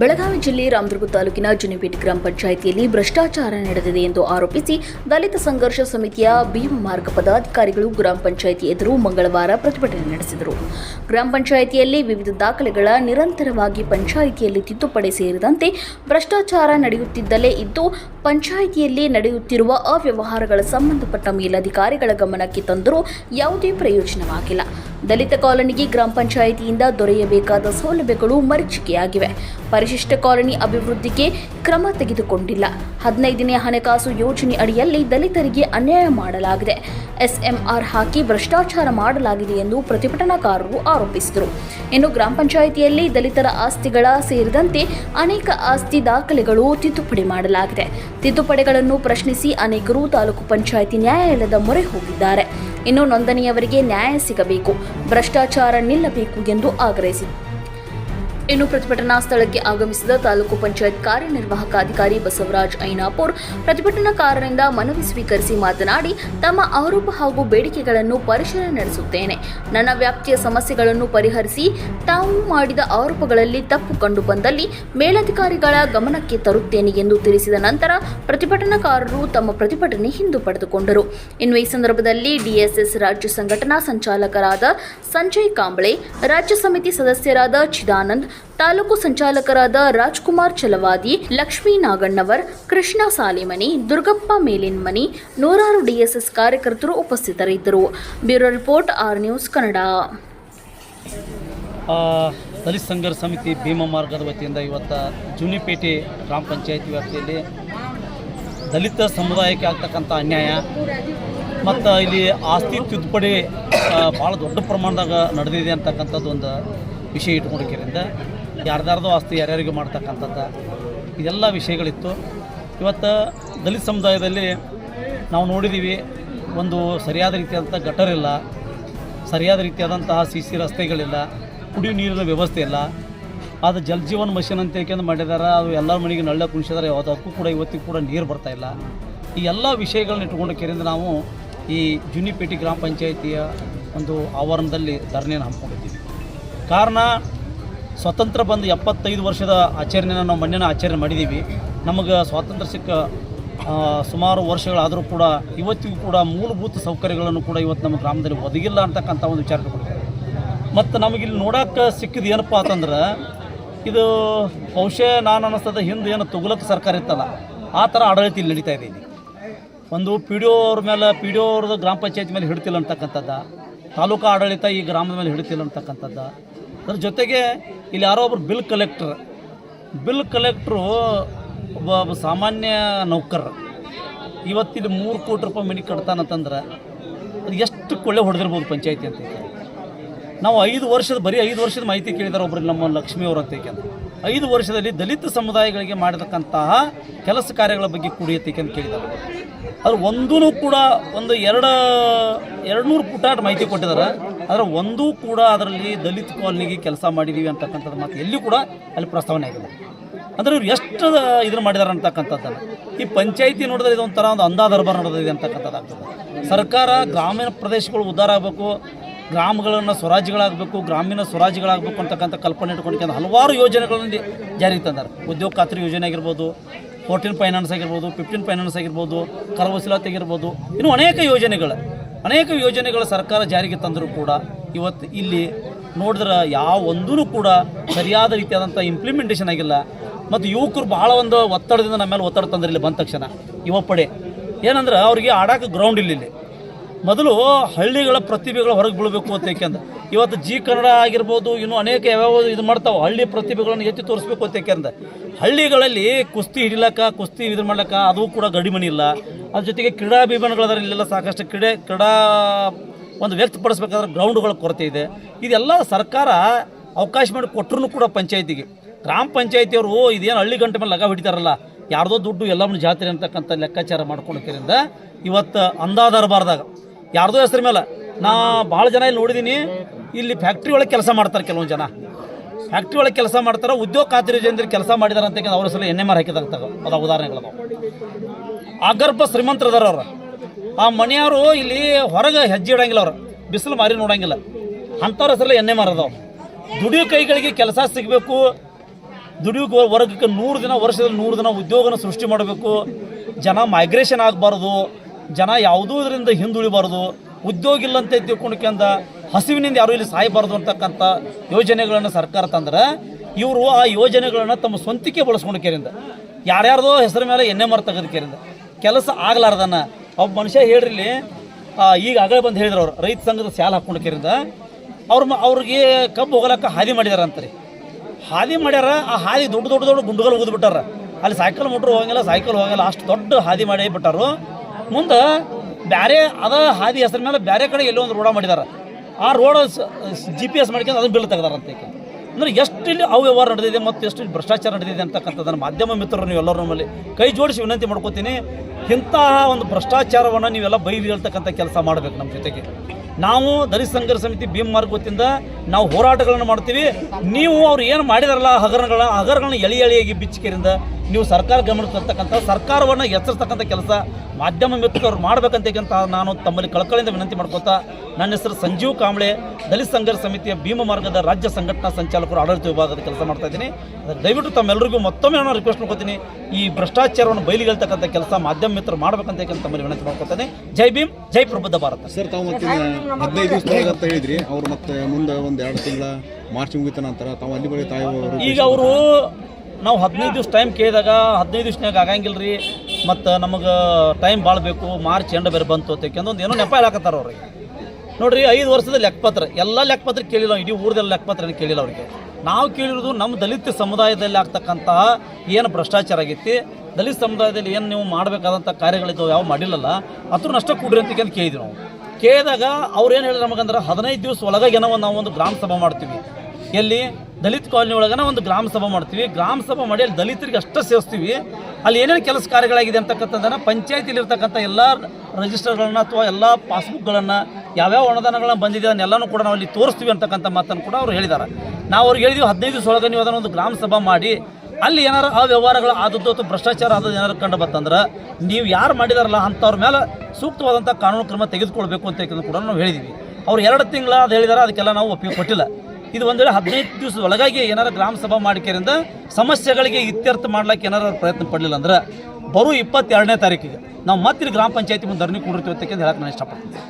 ಬೆಳಗಾವಿ ಜಿಲ್ಲೆ ರಾಮದುರ್ಗ ತಾಲೂಕಿನ ಜುನಿಪೇಟೆ ಗ್ರಾಮ ಪಂಚಾಯಿತಿಯಲ್ಲಿ ಭ್ರಷ್ಟಾಚಾರ ನಡೆದಿದೆ ಎಂದು ಆರೋಪಿಸಿ ದಲಿತ ಸಂಘರ್ಷ ಸಮಿತಿಯ ಭೀಮ್ ಮಾರ್ಗ ಪದಾಧಿಕಾರಿಗಳು ಗ್ರಾಮ ಪಂಚಾಯಿತಿ ಎದುರು ಮಂಗಳವಾರ ಪ್ರತಿಭಟನೆ ನಡೆಸಿದರು. ಗ್ರಾಮ ಪಂಚಾಯಿತಿಯಲ್ಲಿ ವಿವಿಧ ದಾಖಲೆಗಳ ನಿರಂತರವಾಗಿ ಪಂಚಾಯಿತಿಯಲ್ಲಿ ತಿದ್ದುಪಡಿ ಸೇರಿದಂತೆ ಭ್ರಷ್ಟಾಚಾರ ನಡೆಯುತ್ತಿದ್ದಲೇ ಇದ್ದು ಪಂಚಾಯಿತಿಯಲ್ಲಿ ನಡೆಯುತ್ತಿರುವ ಅವ್ಯವಹಾರಗಳ ಸಂಬಂಧಪಟ್ಟ ಮೇಲಧಿಕಾರಿಗಳ ಗಮನಕ್ಕೆ ತಂದರೂ ಯಾವುದೇ ಪ್ರಯೋಜನವಾಗಿಲ್ಲ. ದಲಿತ ಕಾಲೋನಿಗೆ ಗ್ರಾಮ ಪಂಚಾಯಿತಿಯಿಂದ ದೊರೆಯಬೇಕಾದ ಸೌಲಭ್ಯಗಳು ಮರೀಚಿಕೆಯಾಗಿವೆ. ಪರಿಶಿಷ್ಟ ಕಾಲೋನಿ ಅಭಿವೃದ್ಧಿಗೆ ಕ್ರಮ ತೆಗೆದುಕೊಂಡಿಲ್ಲ. ಹದಿನೈದನೇ ಹಣಕಾಸು ಯೋಜನೆ ಅಡಿಯಲ್ಲಿ ದಲಿತರಿಗೆ ಅನ್ಯಾಯ ಮಾಡಲಾಗಿದೆ. ಎಸ್ಎಂಆರ್ ಹಾಕಿ ಭ್ರಷ್ಟಾಚಾರ ಮಾಡಲಾಗಿದೆ ಎಂದು ಪ್ರತಿಭಟನಾಕಾರರು ಆರೋಪಿಸಿದರು. ಇನ್ನು ಗ್ರಾಮ ಪಂಚಾಯಿತಿಯಲ್ಲಿ ದಲಿತರ ಆಸ್ತಿಗಳ ಸೇರಿದಂತೆ ಅನೇಕ ಆಸ್ತಿ ದಾಖಲೆಗಳು ತಿದ್ದುಪಡಿ ಮಾಡಲಾಗಿದೆ. ತಿದ್ದುಪಡಿಗಳನ್ನು ಪ್ರಶ್ನಿಸಿ ಅನೇಕರು ತಾಲೂಕು ಪಂಚಾಯಿತಿ ನ್ಯಾಯಾಲಯದ ಮೊರೆ ಹೋಗಿದ್ದಾರೆ. ಇನ್ನು ನೋಂದಣಿಯವರಿಗೆ ನ್ಯಾಯ ಸಿಗಬೇಕು. ಭ್ರಷ್ಟಾಚಾರ ನಿಲ್ಲಬೇಕು ಎಂದು ಆಗ್ರಹಿಸಿದರು ಇನ್ನು ಪ್ರತಿಭಟನಾ ಸ್ಥಳಕ್ಕೆ ಆಗಮಿಸಿದ ತಾಲೂಕು ಪಂಚಾಯತ್ ಕಾರ್ಯನಿರ್ವಾಹಕ ಅಧಿಕಾರಿ ಬಸವರಾಜ್ ಐನಾಪುರ್ ಪ್ರತಿಭಟನಾಕಾರರಿಂದ ಮನವಿ ಸ್ವೀಕರಿಸಿ ಮಾತನಾಡಿ, ತಮ್ಮ ಆರೋಪ ಹಾಗೂ ಬೇಡಿಕೆಗಳನ್ನು ಪರಿಶೀಲನೆ ನಡೆಸುತ್ತೇನೆ. ನನ್ನ ವ್ಯಾಪ್ತಿಯ ಸಮಸ್ಯೆಗಳನ್ನು ಪರಿಹರಿಸಿ ತಾವು ಮಾಡಿದ ಆರೋಪಗಳಲ್ಲಿ ತಪ್ಪು ಕಂಡು ಬಂದಲ್ಲಿ ಮೇಲಧಿಕಾರಿಗಳ ಗಮನಕ್ಕೆ ತರುತ್ತೇನೆ ಎಂದು ತಿಳಿಸಿದ ನಂತರ ಪ್ರತಿಭಟನಾಕಾರರು ತಮ್ಮ ಪ್ರತಿಭಟನೆ ಹಿಂದೆ ಪಡೆದುಕೊಂಡರು. ಇನ್ನು ಈ ಸಂದರ್ಭದಲ್ಲಿ ಡಿಎಸ್ಎಸ್ ರಾಜ್ಯ ಸಂಘಟನಾ ಸಂಚಾಲಕರಾದ ಸಂಜಯ್ ಕಾಂಬ್ಳೆ, ರಾಜ್ಯ ಸಮಿತಿ ಸದಸ್ಯರಾದ ಚಿದಾನಂದ್ ತಾಲೂಕು ಸಂಚಾಲಕರಾದ ರಾಜ್ಕುಮಾರ್ ಚಲವಾದಿ, ಲಕ್ಷ್ಮೀ ನಾಗಣ್ಣವರ್, ಕೃಷ್ಣ ಸಾಲಿಮನಿ ದುರ್ಗಪ್ಪ ಮೇಲಿನ್ಮನಿ, ನೂರಾರು ಡಿಎಸ್ಎಸ್ ಕಾರ್ಯಕರ್ತರು ಉಪಸ್ಥಿತರಿದ್ದರು. Bureau report, R news Kannada. Dalit Sangharsh Samiti Bhima ಮಾರ್ಗದ ವತಿಯಿಂದ ಇವತ್ತು ಜುನಿಪೇಟೆ ಗ್ರಾಮ ಪಂಚಾಯತಿ ವ್ಯಾಪ್ತಿಯಲ್ಲಿ ದಲಿತ ಸಮುದಾಯಕ್ಕೆ ಆಗ್ತಕ್ಕಂಥ ಅನ್ಯಾಯ ಮತ್ತು ಇಲ್ಲಿ ಆಸ್ತಿ ತಿದ್ದುಪಡಿ ಭಾಳ ದೊಡ್ಡ ಪ್ರಮಾಣದಾಗ ನಡೆದಿದೆ ಅಂತಕ್ಕಂಥದ್ದು ಒಂದು ವಿಷಯ ಇಟ್ಕೊಂಡಿದ್ದರಿಂದ ಯಾರ್ದಾರ್ದೋ ಆಸ್ತಿ ಯಾರ್ಯಾರಿಗೂ ಮಾಡ್ತಕ್ಕಂಥದ್ದು ಇದೆಲ್ಲ ವಿಷಯಗಳಿತ್ತು. ಇವತ್ತು ದಲಿತ ಸಮುದಾಯದಲ್ಲಿ ನಾವು ನೋಡಿದ್ದೀವಿ ಒಂದು ಸರಿಯಾದ ರೀತಿಯಾದಂಥ ಗಟರ್ ಇಲ್ಲ ಸರಿಯಾದ ರೀತಿಯಾದಂತಹ ಸಿ ಸಿ ರಸ್ತೆಗಳಿಲ್ಲ ಕುಡಿಯುವ ನೀರಿನ ವ್ಯವಸ್ಥೆ ಇಲ್ಲ. ಅದು ಜಲ್ ಜೀವನ್ ಮಿಷನ್ ಅಂತ ಏಕೆಂದು ಮಾಡಿದ್ದಾರೆ ಅದು ಎಲ್ಲ ಮನೆಗೆ ನಳ್ಳೆ ಕುಣಿಸಿದ್ರೆ ಯಾವುದಕ್ಕೂ ಕೂಡ ಇವತ್ತಿಗೂ ಕೂಡ ನೀರು ಬರ್ತಾ ಇಲ್ಲ. ಈ ಎಲ್ಲ ವಿಷಯಗಳನ್ನ ಇಟ್ಕೊಂಡು ಕೇರಿಂದ ನಾವು ಈ ಜುನಿಪೇಟಿ ಗ್ರಾಮ ಪಂಚಾಯಿತಿಯ ಒಂದು ಆವರಣದಲ್ಲಿ ಧರಣಿಯನ್ನು ಹಮ್ಮಿಕೊಂಡಿದ್ದೀವಿ. ಕಾರಣ ಸ್ವತಂತ್ರ ಬಂದು ಎಪ್ಪತ್ತೈದು ವರ್ಷದ ಆಚರಣೆನ ನಾವು ಮಣ್ಣಿನ ಆಚರಣೆ ಮಾಡಿದ್ದೀವಿ ನಮಗೆ ಸ್ವಾತಂತ್ರ್ಯ ಸಿಕ್ಕ ಸುಮಾರು ವರ್ಷಗಳಾದರೂ ಕೂಡ ಇವತ್ತಿಗೂ ಕೂಡ ಮೂಲಭೂತ ಸೌಕರ್ಯಗಳನ್ನು ಕೂಡ ಇವತ್ತು ನಮ್ಮ ಗ್ರಾಮದಲ್ಲಿ ಒದಗಿಲ್ಲ ಅಂತಕ್ಕಂಥ ಒಂದು ವಿಚಾರ ಕೊಡ್ತಾರೆ ಮತ್ತು ನಮಗಿಲ್ಲಿ ನೋಡೋಕೆ ಸಿಕ್ಕಿದ್ದು ಏನಪ್ಪ ಅಂತಂದ್ರೆ, ಇದು ಬಹುಶಃ ನಾನು ಅನ್ನಿಸ್ತದೆ ಹಿಂದೆ ಏನು ತುಗುಲಕ್ ಸರ್ಕಾರ ಇತ್ತಲ್ಲ, ಆ ಥರ ಆಡಳಿತ ಇಲ್ಲಿ ನಡೀತಾ ಇದೆ ಇಲ್ಲಿ. ಒಂದು ಪಿ ಡಿ ಒ ಅವ್ರ ಮೇಲೆ ಪಿ ಡಿ ಓ ಅವ್ರದ್ದು ಗ್ರಾಮ ಪಂಚಾಯತ್ ಮೇಲೆ ಹಿಡ್ತಿಲ್ಲ ಅಂತಕ್ಕಂಥದ್ದು, ತಾಲೂಕು ಆಡಳಿತ ಈ ಗ್ರಾಮದ ಮೇಲೆ ಹಿಡಿತಿಲ್ಲ ಅಂತಕ್ಕಂಥದ್ದು ಅದ್ರ ಜೊತೆಗೆ ಇಲ್ಲಿ ಯಾರೋ ಒಬ್ರು ಬಿಲ್ ಕಲೆಕ್ಟರ್ ಬಿಲ್ ಕಲೆಕ್ಟ್ರು ಒಬ್ಬ ಒಬ್ಬ ಸಾಮಾನ್ಯ ನೌಕರ. ಇವತ್ತಿಲ್ಲಿ ಮೂರು ಕೋಟಿ ರೂಪಾಯಿ ಮನೆ ಕಟ್ತಾನಂತಂದ್ರೆ ಅದು ಎಷ್ಟು ಕೊಳ್ಳೆ ಹೊಡೆದಿರ್ಬೋದು ಪಂಚಾಯತಿ ಅಂತ ನಾವು ಐದು ವರ್ಷದ ಬರೀ ಐದು ವರ್ಷದ ಮಾಹಿತಿ ಕೇಳಿದಾರೆ ಒಬ್ಬರು ನಮ್ಮ ಲಕ್ಷ್ಮಿ ಅವರು ಅಂತ ಐದು ವರ್ಷದಲ್ಲಿ ದಲಿತ ಸಮುದಾಯಗಳಿಗೆ ಮಾಡತಕ್ಕಂತಹ ಕೆಲಸ ಕಾರ್ಯಗಳ ಬಗ್ಗೆ ಕೂಡಿ ಅಂತ ಕೇಳಿದ್ದಾರೆ. ಅದು ಒಂದೂ ಕೂಡ ಒಂದು ಎರಡು ಎರಡು ನೂರು ಪುಟಾಟ ಮಾಹಿತಿ ಕೊಟ್ಟಿದ್ದಾರೆ. ಆದರೆ ಒಂದೂ ಕೂಡ ಅದರಲ್ಲಿ ದಲಿತ ಕಾಲನಿಗೆ ಕೆಲಸ ಮಾಡಿದ್ದೀವಿ ಅಂತಕ್ಕಂಥದ್ದು ಮಾತು ಎಲ್ಲಿ ಕೂಡ ಅಲ್ಲಿ ಪ್ರಸ್ತಾವನೆ ಆಗಿದೆ ಅಂದರೆ ಇವ್ರು ಎಷ್ಟು ಇದನ್ನು ಮಾಡಿದಾರೆ ಅಂತಕ್ಕಂಥದ್ದನ್ನು. ಈ ಪಂಚಾಯಿತಿ ನೋಡಿದ್ರೆ ಇದೊಂಥರ ಒಂದು ಅಂಧಾದರ್ಬಾರ್ ನಡೆದಿದೆ ಅಂತಕ್ಕಂಥದ್ದು ಆಗ್ತದೆ. ಸರ್ಕಾರ ಗ್ರಾಮೀಣ ಪ್ರದೇಶಗಳು ಉದ್ಧಾರ ಆಗಬೇಕು, ಗ್ರಾಮಗಳನ್ನು ಸ್ವರಾಜ್ಯಗಳಾಗಬೇಕು, ಗ್ರಾಮೀಣ ಸ್ವರಾಜ್ಯಗಳಾಗಬೇಕು ಅಂತಕ್ಕಂಥ ಕಲ್ಪನೆ ಇಟ್ಕೊಂಡು ಹಲವಾರು ಯೋಜನೆಗಳನ್ನು ಜಾರಿಗೆ ತಂದಾರೆ. ಉದ್ಯೋಗ ಖಾತ್ರಿ ಯೋಜನೆ ಆಗಿರ್ಬೋದು, ಫೋರ್ಟೀನ್ ಫೈನಾನ್ಸ್ ಆಗಿರ್ಬೋದು, ಫಿಫ್ಟೀನ್ ಫೈನಾನ್ಸ್ ಆಗಿರ್ಬೋದು ಕರವಸಿಲಾತ್ ಆಗಿರ್ಬೋದು ಇನ್ನೂ ಅನೇಕ ಯೋಜನೆಗಳು. ಅನೇಕ ಯೋಜನೆಗಳು ಸರ್ಕಾರ ಜಾರಿಗೆ ತಂದರೂ ಕೂಡ ಇವತ್ತು ಇಲ್ಲಿ ನೋಡಿದ್ರೆ ಯಾವ ಒಂದೂ ಕೂಡ ಸರಿಯಾದ ರೀತಿಯಾದಂಥ ಇಂಪ್ಲಿಮೆಂಟೇಷನ್ ಆಗಿಲ್ಲ. ಮತ್ತು ಯುವಕರು ಭಾಳ ಒಂದು ಒತ್ತಡದಿಂದ ನಮ್ಮ ಮೇಲೆ ಒತ್ತಡ ತಂದ್ರೆ ಇಲ್ಲಿ ಬಂದ ತಕ್ಷಣ. ಯುವ ಪಡೆ ಏನಂದ್ರೆ ಅವ್ರಿಗೆ ಆಡೋಕೆ ಗ್ರೌಂಡ್ ಇಲ್ಲ ಇಲ್ಲಿ ಮೊದಲು ಹಳ್ಳಿಗಳ ಪ್ರತಿಭೆಗಳು ಹೊರಗೆ ಬೀಳಬೇಕು ಅಂತ ಏಕೆಂದ್ರೆ ಇವತ್ತು ಜಿ ಕನ್ನಡ ಆಗಿರ್ಬೋದು, ಇನ್ನೂ ಅನೇಕ ಯಾವ್ಯಾವ ಇದು ಮಾಡ್ತಾವೆ, ಹಳ್ಳಿ ಪ್ರತಿಭೆಗಳನ್ನು ಎತ್ತಿ ತೋರಿಸ್ಬೇಕು ಅಂತ ಏಕೆಂದ್ರೆ ಹಳ್ಳಿಗಳಲ್ಲಿ ಕುಸ್ತಿ ಹಿಡಿಲಕ್ಕ, ಕುಸ್ತಿ ಇದು ಮಾಡ್ಲಕ್ಕ ಅದು ಕೂಡ ಗಡಿಮಣಿ ಇಲ್ಲ. ಅದ್ರ ಜೊತೆಗೆ ಕ್ರೀಡಾಭಿಮಾನಗಳಾದ್ರೆ ಇಲ್ಲೆಲ್ಲ ಸಾಕಷ್ಟು ಕ್ರೀಡೆ, ಕ್ರೀಡಾ ಒಂದು ವ್ಯಕ್ತಪಡಿಸ್ಬೇಕಾದ್ರೆ ಗ್ರೌಂಡ್ಗಳ ಕೊರತೆ ಇದೆ. ಇದೆಲ್ಲ ಸರ್ಕಾರ ಅವಕಾಶ ಮಾಡಿ ಕೊಟ್ಟರು ಕೂಡ ಪಂಚಾಯತಿಗೆ. ಗ್ರಾಮ ಪಂಚಾಯತಿಯವರು ಇದೇನು ಹಳ್ಳಿ ಗಂಟೆ ಮೇಲೆ ಲಗ ಹಿಡಿತಾರಲ್ಲ ಯಾರ್ದೋ ದುಡ್ಡು ಎಲ್ಲವನ್ನು ಜಾತ್ರೆ ಅಂತಕ್ಕಂಥ ಲೆಕ್ಕಾಚಾರ ಮಾಡ್ಕೊಂಡಿದ್ದರಿಂದ ಇವತ್ತು ಅಂದಾದರ್ಬಾರ್ದಾಗ ಯಾರ್ದೋ ಹೆಸರು ಮೇಲೆ. ನಾ ಭಾಳ ಜನ ಇಲ್ಲಿ ನೋಡಿದ್ದೀನಿ ಇಲ್ಲಿ ಫ್ಯಾಕ್ಟ್ರಿ ಒಳಗೆ ಕೆಲಸ ಮಾಡ್ತಾರೆ ಕೆಲವೊಂದು ಜನ. ಫ್ಯಾಕ್ಟ್ರಿ ಒಳಗೆ ಕೆಲಸ ಮಾಡ್ತಾರೆ, ಉದ್ಯೋಗ ಖಾತ್ರಿ ಜನರಿಗೆ ಕೆಲಸ ಮಾಡಿದಾರೆ ಅಂತ ಅವ್ರ ಹೆಸರು ಎನ್ ಎಂ ಆರ್ ಹಾಕಿದಾಗ ಅದ ಉದಾಹರಣೆಗಳು ಅಗರ್ಭ ಶ್ರೀಮಂತರದಾರ ಅವ್ರು. ಆ ಮನೆಯವರು ಇಲ್ಲಿ ಹೊರಗೆ ಹೆಜ್ಜೆ ಇಡಂಗಿಲ್ಲ ಅವ್ರು. ಬಿಸಿಲು ಮಾರಿ ನೋಡಂಗಿಲ್ಲ. ಅಂಥವ್ರ ಹೆಸರಲ್ಲಿ ಎಣ್ಣೆ ಮಾರದವ್ ದುಡಿಯೋ ಕೈಗಳಿಗೆ ಕೆಲಸ ಸಿಗಬೇಕು. ದುಡಿಯೋ ವರ್ಗಕ್ಕೆ ನೂರು ದಿನ, ವರ್ಷದಲ್ಲಿ ನೂರು ದಿನ ಉದ್ಯೋಗನ ಸೃಷ್ಟಿ ಮಾಡಬೇಕು. ಜನ ಮೈಗ್ರೇಷನ್ ಆಗಬಾರ್ದು. ಜನ ಯಾವುದೂ ಇದರಿಂದ ಹಿಂದುಳಿಬಾರ್ದು, ಉದ್ಯೋಗ ಇಲ್ಲಂತೆ ಅಂತ ತಿಳ್ಕೊಂಡ್ಕೊಂಡ ಹಸಿವಿನಿಂದ ಯಾರು ಇಲ್ಲಿ ಸಾಯಬಾರ್ದು ಅಂತಕ್ಕಂಥ ಯೋಜನೆಗಳನ್ನು ಸರ್ಕಾರ ತಂದ್ರೆ ಇವರು ಆ ಯೋಜನೆಗಳನ್ನು ತಮ್ಮ ಸ್ವಂತಿಕೆ ಬಳಸ್ಕೊಂಡ್ಕೇರಿಂದ ಯಾರ್ಯಾರ್ದೋ ಹೆಸರು ಮೇಲೆ ಎಣ್ಣೆ ಮರ ತೆಗೆದಕೇರಿಂದ ಕೆಲಸ ಆಗ್ಲಾರ್ದನ್ನ ಒಬ್ಬ ಮನುಷ್ಯ ಹೇಳ್ರಿ ಈಗ ಆಗಲೇ ಬಂದು ಹೇಳಿದ್ರು ಅವ್ರು, ರೈತ ಸಂಘದ ಸ್ಯಾಲ್ ಹಾಕ್ಕೊಂಡ್ಕೇರಿಂದ ಅವ್ರ ಮ- ಅವ್ರಿಗೆ ಕಬ್ಬು ಹೋಗಲಕ್ಕ ಹಾದಿ ಮಾಡಿದಾರಂತ್ರಿ ಹಾದಿ ಮಾಡ್ಯಾರ, ಆ ಹಾದಿ ದೊಡ್ಡ ದೊಡ್ಡ ದೊಡ್ಡ ಗುಂಡುಗಳು ಉದು ಬಿಟ್ಟಾರ. ಅಲ್ಲಿ ಸೈಕಲ್ ಮೋಟ್ರ್ ಹೋಗಂಗಿಲ್ಲ, ಸೈಕಲ್ ಹೋಗಲ್ಲ ಅಷ್ಟು ದೊಡ್ಡ ಹಾದಿ ಮಾಡಿ ಬಿಟ್ಟಾರು. ಮುಂದೆ ಬ್ಯಾರೆ ಅದ ಹಾದಿ ಹೆಸರು ಮೇಲೆ ಬೇರೆ ಕಡೆ ಎಲ್ಲೋ ಒಂದು ರೋಡ ಮಾಡಿದಾರ. ಆ ರೋಡ್ ಜಿ ಪಿ ಎಸ್ ಮಾಡ್ಕೊಂಡು ಅದನ್ನ ಬಿಲ್ ತೆಗ್ದಾರಂತ ಅಂದರೆ ಎಷ್ಟು ಇಲ್ಲಿ ಅವ್ಯವಹಾರ ನಡೆದಿದೆ ಮತ್ತು ಎಷ್ಟು ಇಲ್ಲಿ ಭ್ರಷ್ಟಾಚಾರ ನಡೆದಿದೆ ಅಂತಕ್ಕಂಥದ್ದನ್ನು ಮಾಧ್ಯಮ ಮಿತ್ರರು ನೀವು ಎಲ್ಲರೂ ನಮ್ಮಲ್ಲಿ ಕೈ ಜೋಡಿಸಿ ವಿನಂತಿ ಮಾಡ್ಕೋತೀನಿ. ಇಂತಹ ಒಂದು ಭ್ರಷ್ಟಾಚಾರವನ್ನು ನೀವೆಲ್ಲ ಬೈಲಿ ಹೇಳ್ತಕ್ಕಂಥ ಕೆಲಸ ಮಾಡಬೇಕು ನಮ್ಮ ಜೊತೆಗೆ. ನಾವು ದಲಿತ ಸಂಘರ್ಷ ಸಮಿತಿ ಭೀಮ್ ಮಾರ್ಗದಿಂದ ನಾವು ಹೋರಾಟಗಳನ್ನು ಮಾಡ್ತೀವಿ. ನೀವು ಅವ್ರು ಏನು ಮಾಡಿದಾರಲ್ಲ ಹಗರಣಗಳ, ಹಗರಣಗಳನ್ನ ಎಳಿ ಎಳಿಯಾಗಿ ಬಿಚ್ಚಿಕೆರಿಂದ ನೀವು ಸರ್ಕಾರ ಗಮನಕ್ಕೆ ತರ್ತಕ್ಕಂಥ ಸರ್ಕಾರವನ್ನು ಎಚ್ಚರಿಸ್ತಕ್ಕಂಥ ಕೆಲಸ ಮಾಧ್ಯಮ ಮಿತ್ರರು ಮಾಡಬೇಕಂತ ನಾನು ತಮ್ಮಲ್ಲಿ ಕಳಕಳಿಯಿಂದ ವಿನಂತಿ ಮಾಡ್ಕೋತಾ ನನ್ನ ಹೆಸರು ಸಂಜೀವ್ ಕಾಂಬ್ಳೆ ದಲಿತ ಸಂಘರ್ಷ ಸಮಿತಿಯ ಭೀಮ ಮಾರ್ಗದ ರಾಜ್ಯ ಸಂಘಟನಾ ಸಂಚಾಲಕರು ಆಡಳಿತ ವಿಭಾಗದ ಕೆಲಸ ಮಾಡ್ತಾ ಇದ್ದೀನಿ. ಅದಕ್ಕೆ ದಯವಿಟ್ಟು ತಮ್ಮೆಲ್ಲರಿಗೂ ಮತ್ತೊಮ್ಮೆ ನಾನು ರಿಕ್ವೆಸ್ಟ್ ಮಾಡ್ಕೋತೀನಿ ಈ ಭ್ರಷ್ಟಾಚಾರವನ್ನು ಬಯಲಿಗೆಳ್ತಕ್ಕಂಥ ಕೆಲಸ ಮಾಧ್ಯಮ ಮಿತ್ರರು ಮಾಡಬೇಕಂತ ತಮ್ಮಲ್ಲಿ ವಿನಂತಿ ಮಾಡ್ಕೊತಾನೆ ಜೈ ಭೀಮ್ ಜೈ ಪ್ರಬುದ್ಧ ಭಾರತ. ಸರ್ ತಾವು ಹದಿನೈದು ಅಂತ ಹೇಳಿದ್ರಿ. ಅವ್ರು ಮತ್ತೆ ಮುಂದೆ ಒಂದು ಎರಡು ತಿಂಗಳ ಮಾರ್ಚ್ ಮುಗಿತ ನಂತರ ತಾವು ಅಲ್ಲಿ ಬಳಿ ತಾಯಿ ಈಗ ಅವರು ನಾವು ಹದಿನೈದು ದಿವ್ಸ ಟೈಮ್ ಕೇಳಿದಾಗ ಹದಿನೈದು ದಿವ್ಸನಾಗ ಆಗಂಗಿಲ್ಲ ರೀ ಮತ್ತು ನಮಗೆ ಟೈಮ್ ಭಾಳ ಬೇಕು ಮಾರ್ಚ್ ಎಂಡ ಬೇರೆ ಬಂತು ಅಂತ ಒಂದು ಏನೋ ನೆಪ ಹೇಳಕತ್ತಾರ ಅವ್ರಿಗೆ ನೋಡ್ರಿ, ಐದು ವರ್ಷದ ಲೆಕ್ಕಪತ್ರ ಎಲ್ಲ ಲೆಕ್ಕಪತ್ರ ಕೇಳಿಲ್ಲ ಇಡೀ ಊರದೆಲ್ಲ ಲೆಕ್ಕಪತ್ರ ಕೇಳಿಲ್ಲ ಅವ್ರಿಗೆ. ನಾವು ಕೇಳಿರೋದು ನಮ್ಮ ದಲಿತ ಸಮುದಾಯದಲ್ಲಿ ಆಗ್ತಕ್ಕಂತಹ ಏನು ಭ್ರಷ್ಟಾಚಾರ ಆಗೈತಿ, ದಲಿತ ಸಮುದಾಯದಲ್ಲಿ ಏನು ನೀವು ಮಾಡಬೇಕಾದಂಥ ಕಾರ್ಯಗಳಿದ್ದಾವೆ ಯಾವ ಮಾಡಿಲ್ಲಲ್ಲ ಅದ್ರ ನಷ್ಟ ಕೊಡ್ರಿ ಅಂತ ಕೇಳಿ ಕೇಳಿದ್ವಿ ನಾವು. ಕೇಳಿದಾಗ ಅವ್ರು ಏನು ಹೇಳಿದ್ರು ನಮಗಂದ್ರೆ, ಹದಿನೈದು ದಿವಸ ಒಳಗೆ ಏನೋ ನಾವು ಒಂದು ಗ್ರಾಮ ಸಭಾ ಮಾಡ್ತೀವಿ. ಎಲ್ಲಿ? ದಲಿತ ಕಾಲೋನಿ ಒಳಗನ ಒಂದು ಗ್ರಾಮ ಸಭಾ ಮಾಡ್ತೀವಿ. ಗ್ರಾಮ ಸಭಾ ಮಾಡಿ ಅಲ್ಲಿ ದಲಿತರಿಗೆ ಅಷ್ಟೇ ಸೇರಿಸ್ತೀವಿ. ಅಲ್ಲಿ ಏನೇನು ಕೆಲಸ ಕಾರ್ಯಗಳಾಗಿದೆ ಅಂತಕ್ಕಂಥದ್ದನ್ನು ಪಂಚಾಯತಿಲಿರ್ತಕ್ಕಂಥ ಎಲ್ಲ ರಿಜಿಸ್ಟರ್ಗಳನ್ನ ಅಥವಾ ಎಲ್ಲ ಪಾಸ್ಬುಕ್ಗಳನ್ನು ಯಾವ್ಯಾವ ಅನುದಾನಗಳನ್ನ ಬಂದಿದೆ ಅದನ್ನೆಲ್ಲನೂ ಕೂಡ ನಾವು ಅಲ್ಲಿ ತೋರಿಸ್ತೀವಿ ಅಂತಕ್ಕಂಥ ಮಾತನ್ನು ಕೂಡ ಅವ್ರು ಹೇಳಿದ್ದಾರೆ. ನಾವು ಅವ್ರಿಗೆ ಹೇಳಿದ್ವಿ, ಹದಿನೈದು ದಿವಸ ಒಳಗೆ ನೀವು ಅದನ್ನು ಒಂದು ಗ್ರಾಮ ಸಭಾ ಮಾಡಿ, ಅಲ್ಲಿ ಏನಾರು ಆ ವ್ಯವಹಾರಗಳು ಆದದ್ದು ಅಥವಾ ಭ್ರಷ್ಟಾಚಾರ ಆದದ್ದು ಏನಾರು ಕಂಡು ಬತ್ತಂದ್ರೆ ನೀವು ಯಾರು ಮಾಡಿದಾರಲ್ಲ ಅಂಥವ್ರ ಮೇಲೆ ಸೂಕ್ತವಾದಂಥ ಕಾನೂನು ಕ್ರಮ ತೆಗೆದುಕೊಳ್ಬೇಕು ಅಂತ ಕೂಡ ನಾವು ಹೇಳಿದ್ವಿ. ಅವ್ರು ಎರಡು ತಿಂಗಳ ಅದು ಹೇಳಿದಾರೆ, ಅದಕ್ಕೆಲ್ಲ ನಾವು ಒಪ್ಪಿಗೆ ಕೊಟ್ಟಿಲ್ಲ. ಇದು ಒಂದು ವೇಳೆ ಹದಿನೈದು ದಿವಸದ ಒಳಗಾಗಿ ಏನಾರ ಗ್ರಾಮ ಸಭಾ ಮಾಡಿಕೆರಿಂದ ಸಮಸ್ಯೆಗಳಿಗೆ ಇತ್ಯರ್ಥ ಮಾಡ್ಲಿಕ್ಕೆ ಏನಾರು ಪ್ರಯತ್ನ ಪಡಲಿಲ್ಲ ಅಂದ್ರೆ ಬರೋ ಇಪ್ಪತ್ತೆರಡನೇ ತಾರೀಕಿಗೆ. ನಾವು ಮತ್ತೆ ಗ್ರಾಮ ಪಂಚಾಯತಿ ಮುಂದೆ ಧರಣಿ ಕೊಡಿರ್ತೀವಿ ಅಂತ ಹೇಳಕ್ಕೆ ನಾನು ಇಷ್ಟಪಡ್ತೀನಿ.